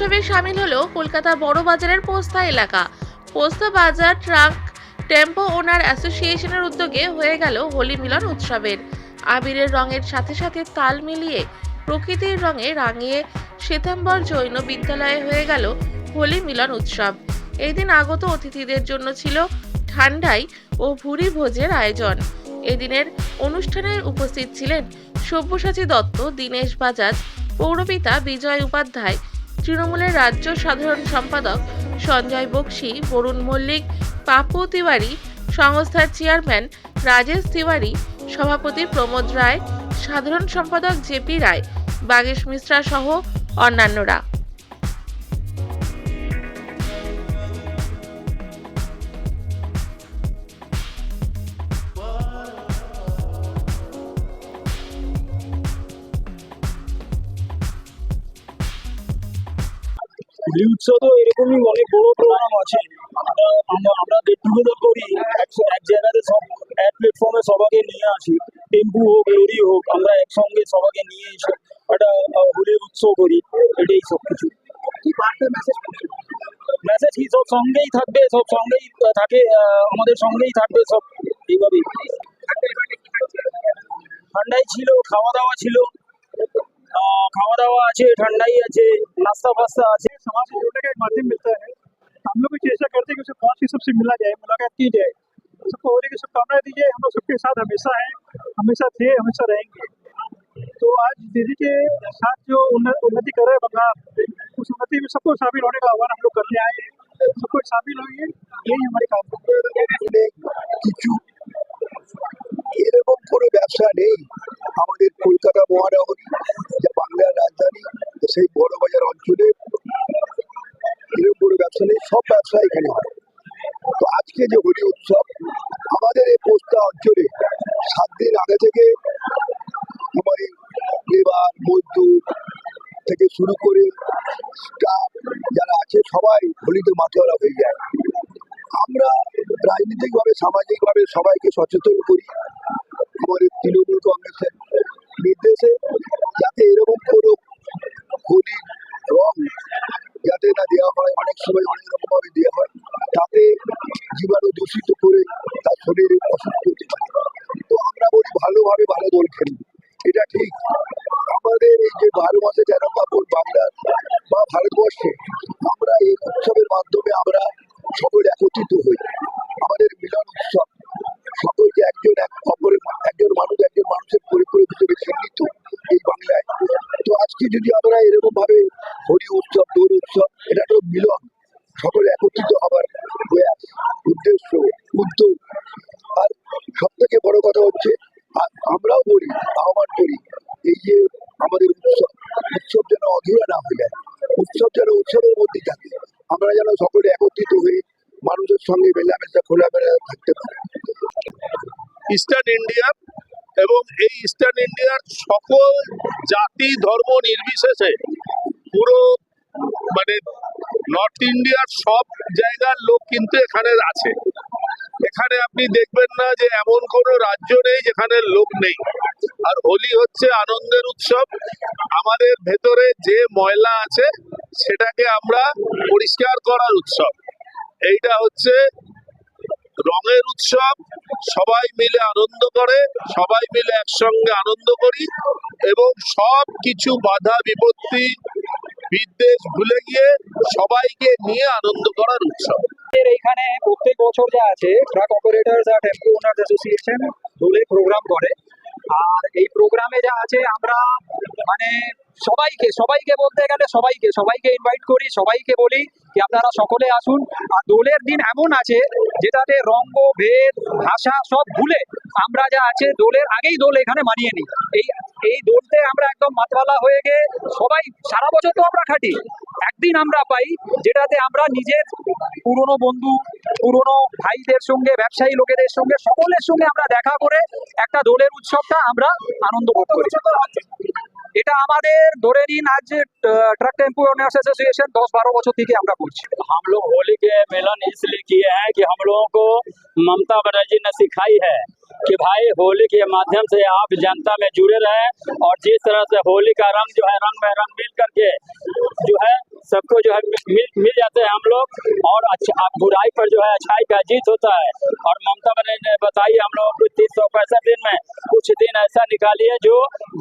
উৎসবে সামিল হলো কলকাতা বড় বাজারের পোস্তা এলাকা। পোস্তা বাজার, ট্রাক, টেম্পো ওনার অ্যাসোসিয়েশনের উদ্যোগে হয়ে গেল হোলি মিলন উৎসবের। আবিরের রঙের সাথে সাথে তাল মিলিয়ে প্রকৃতির রঙে রাঙিয়ে শ্বেতাম্বর জৈন বিদ্যালয়ে হয়ে গেল হোলি মিলন উৎসব। এই দিন আগত অতিথিদের জন্য ছিল ঠান্ডাই ও ভুরি ভোজের আয়োজন। এদিনের অনুষ্ঠানে উপস্থিত ছিলেন সব্যসাচী দত্ত, দীনেশ বাজাজ, পৌরপিতা বিজয় উপাধ্যায় তৃণমূলের রাজ্য সাধারণ সম্পাদক সঞ্জয় বক্সি, বরুণ মল্লিক, পাপু তিওয়ারি, সংস্থার চেয়ারম্যান রাজেশ তিওয়ারি, সভাপতি প্রমোদ রায়, সাধারণ সম্পাদক জেপি রায়, বাগেশ মিশ্রা সহ অন্যান্যরা। হোলি উৎসবে এরকমই অনেক বড় প্রোগ্রাম আছে। আমরা আমরা করি এক- জায়গাতে সব, এক প্ল্যাটফর্মে সবাইকে নিয়ে আসি। টেম্পু হোক, লরি হোক, আমরা একসঙ্গে সবাইকে নিয়ে এসে একটা হোলির উৎসব করি। এটাই সব কিছু মেসেজ কি সব সঙ্গেই থাকবে? সব সঙ্গেই থাকে আমাদের সঙ্গেই থাকবে সব। এইভাবেই। ঠান্ডাই ছিল খাওয়া দাওয়া ছিল। খাওয়া দাওয়া আছে ঠান্ডাই আছে নাস্তা ফাস্তা আছে समाज से जुड़ने का एक माध्यम मिलता है हम लोग भी चेष्टा करते हैं कि उसे पास ही सबसे मिला जाए मुलाकात की जाए सबको होली की शुभकामनाएं दीजिए हम लोग सबके साथ हमेशा हैं हमेशा थे हमेशा रहेंगे तो आज दीदी के साथ जो उन्न- उन्नति कर रहे हैं बंगाल उस उन्नति में सबको शामिल होने का आह्वान हम लोग करने आए हैं सबको शामिल होइए यही हमारे काम है অনেক কিছু এরকম কোনো ব্যবসা নেই আমাদের কলকাতা মহানগরী যা বাংলার রাজধানী সেই বড় বাজার অঞ্চলে কোনো ব্যবসা নেই সব ব্যবসা এখানে হয়। তো আজকে যে হোলি উৎসব, আমাদের এই পোস্তা অঞ্চলে সাত দিন আগে থেকে আমাদের লেবার, মজদুর থেকে শুরু করে স্টাফ যারা আছে, সবাই হোলিতে মাতোয়ারা হয়ে যায়। আমরা রাজনৈতিকভাবে, সামাজিকভাবে সবাইকে সচেতন করি। আমাদের তৃণমূল কংগ্রেসের নির্দেশে যাতে এরকম কোনো হোলির রং যাতে না দেওয়া হয় অনেক সময় অনেক রকমভাবে দেওয়া হয় তাতে জীবাণু দূষিত করে তার শরীরে অসুস্থ হতে পারে তো আমরা বলি ভালোভাবে ভালো দল খেলি। এটা ঠিক। আমাদের এই যে বারো মাসে তেরো পার্বণ বাংলার বা ভারতবর্ষে আমরা এই উৎসবের মাধ্যমে আমরা সকলে একত্রিত হই। আমাদের মিলন উৎসব সকলকে একজন এক অপরের একজন মানুষ, একজন মানুষের পরিপূরক হিসেবে চিহ্নিত এই বাংলায়। তো আজকে যদি আমরা এরকম ভাবে হরি উৎসব, দোল উৎসব, এটা তো মিলন সকলে একত্রিত হবার প্রয়াস উদ্দেশ্য উদ্যোগ আর সব থেকে বড় কথা হচ্ছে আ- আমরাও বলি আহ্বান করি এই যে আমাদের উৎসব উৎসব যেন অধুরা না হয়ে যায়, উৎসব যেন উৎসবের মধ্যেই থাকে। আমরা যেন সকলে একত্রিত হয়ে মানুষের সঙ্গে মেলামেশা, খোলামেলা থাকতে পারি। ইস্টার্ন ইন্ডিয়ার এবং এই ইস্টার্ন ইন্ডিয়ার সকল জাতি, ধর্ম নির্বিশেষে পুরো মানে নর্থ ইন্ডিয়ার সব জায়গার লোক কিন্তু এখানে আছে। এখানে আপনি দেখবেন না যে এমন কোনো রাজ্য নেই যেখানে লোক নেই। আর হোলি হচ্ছে আনন্দের উৎসব। আমাদের ভেতরে যে ময়লা আছে, সেটাকে আমরা পরিষ্কার করার উৎসব। এইটা হচ্ছে রঙের উৎসব। সবাই মিলে আনন্দ করে, সবাই মিলে একসঙ্গে আনন্দ করি এবং সব কিছু বাধা বিপত্তি, বিদ্বেষ ভুলে গিয়ে সবাইকে নিয়ে আনন্দ করার উৎসব। আমাদের এইখানে প্রত্যেক বছর যা আছে ট্রাক অপারেটার্স আর টেম্পো ওনার্স অ্যাসোসিয়েশন দোলে প্রোগ্রাম করে। আর এই প্রোগ্রামে যা আছে, আমরা মানে সবাইকে সবাইকে বলতে গেলে সবাইকে সবাইকে ইনভাইট করি, সবাইকে বলি যে আপনারা সকলে আসুন। আর দোলের দিন এমন আছে, যেটাতে রঙ্গ, ভেদ, ভাষা সব ভুলে আমরা যা আছে দোলের আগেই দোল এখানে মানিয়ে নিই। এই এই দোলতে আমরা একদম মাতওয়ালা হয়ে গিয়ে সবাই, সারা বছর তো আমরা খাটি। একদিন আমরা পাই আমরা ट्रक टेंपो ओनर्स एसोसिएशन दस की हम लोग होली के मिलन इसलिए किए हैं कि हम लोगों को ममता बनर्जी ने सिखाई है कि भाई होली के माध्यम से आप जनता में जुड़े रहें और जिस तरह से होली का रंग जो है रंग में रंग मिल करके जो है सबको जो है मिल मिल जाते हैं हम लोग। और अच्छा बुराई पर जो है अच्छाई का जीत होता है। और ममता बनर्जी ने बताई, हम लोगों को तीन सौ पैंसठ दिन में कुछ दिन ऐसा निकालिए जो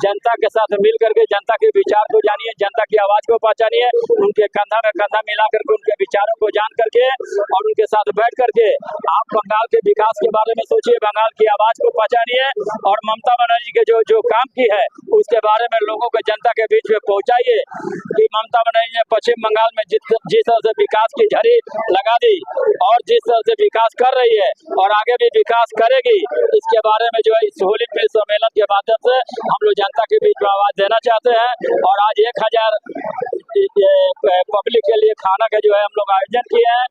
जनता के साथ मिल करके जनता के विचार को जानिए, जनता की आवाज़ को पहचानिए, उनके कंधा में कंधा मिला करके उनके विचारों को जान करके और उनके साथ बैठ करके आप बंगाल के विकास के बारे में सोचिए, बंगाल की आवाज़ को पहचानिए और ममता बनर्जी के जो जो काम की है, उसके बारे में लोगों को जनता के बीच में पहुंचाइए कि ममता बनर्जी ने पश्चिम बंगाल में जिस जिस तरह से विकास की झड़ी लगा दी और जिस तरह से विकास कर रही है और आगे भी विकास करेगी, इसके बारे में जो है इस होली मिल सम्मेलन के माध्यम से हम लोग जनता के बीच आवाज़ देना चाहते हैं और आज एक हज़ार पब्लिक के लिए खाना का जो है हम लोग आयोजन किए हैं।